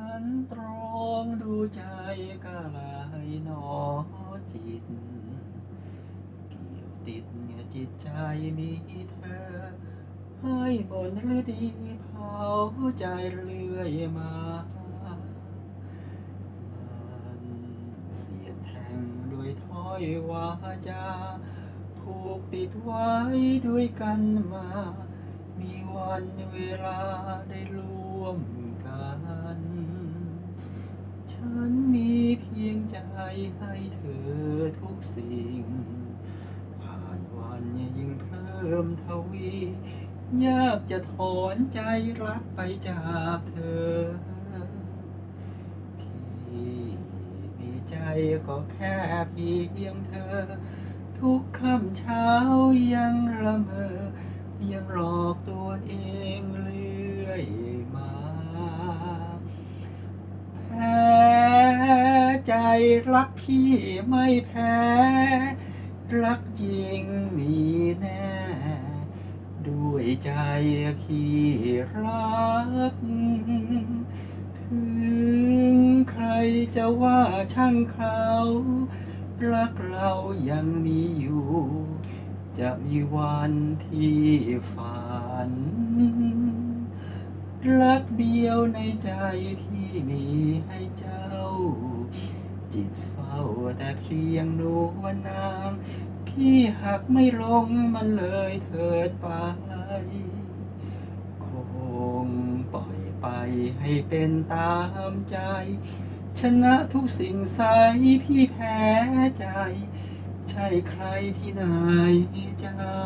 ฉันตรองดูใจกาลายหนอจิต เกี่ยวติดจิตใจมีเธอ ให้บนหรือดีเผาใจเรื่อยมามันเสียแทงด้วยถ้อยวาจาผูกติดไว้ด้วยกันมา มีวันเวลาได้ร่วมกัน ฉันมีเพียงใจให้เธอทุกสิ่ง ผ่านวันยิ่งเพิ่มทวี ยากจะถอนใจรักไปจากเธอ พี่มีใจก็แค่เพียงเธอ ทุกค่ำเช้ายังละเมอ ยังหลอกตัวเองเรื่อยมาแพ้ใจรักพี่ไม่แพ้ รักจริงมีแน่ ด้วยใจพี่รัก ถึงใครจะว่าช่างเขา รักเรายังมีอยู่ จะมีวันที่ฝัน รักเดียวในใจพี่มีให้เจ้า จิตเฝ้าแต่เพียงนวลนางพี่หักไม่ลงมันเลยเถิดไป คงปล่อยไปให้เป็นตามใจ ชนะทุกสิ่งใสพี่แพ้ใจ ใช่ใครที่ไหนเจ้า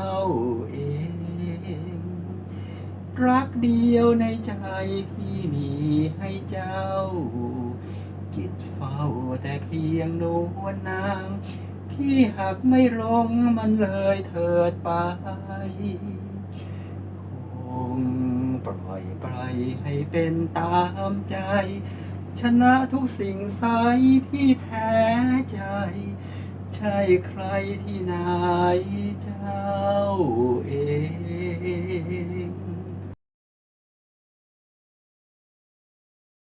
เอง รักเดียวในใจพี่มีให้เจ้า จิตเฝ้าแต่เพียงนวลนาง พี่หักไม่ลงมันเลยเถิดไป คงปล่อยไปให้เป็นตามใจ ชนะทุกสิ่งใสพี่แพ้ใจ ช่ใครที่ไหนเจ้าเอง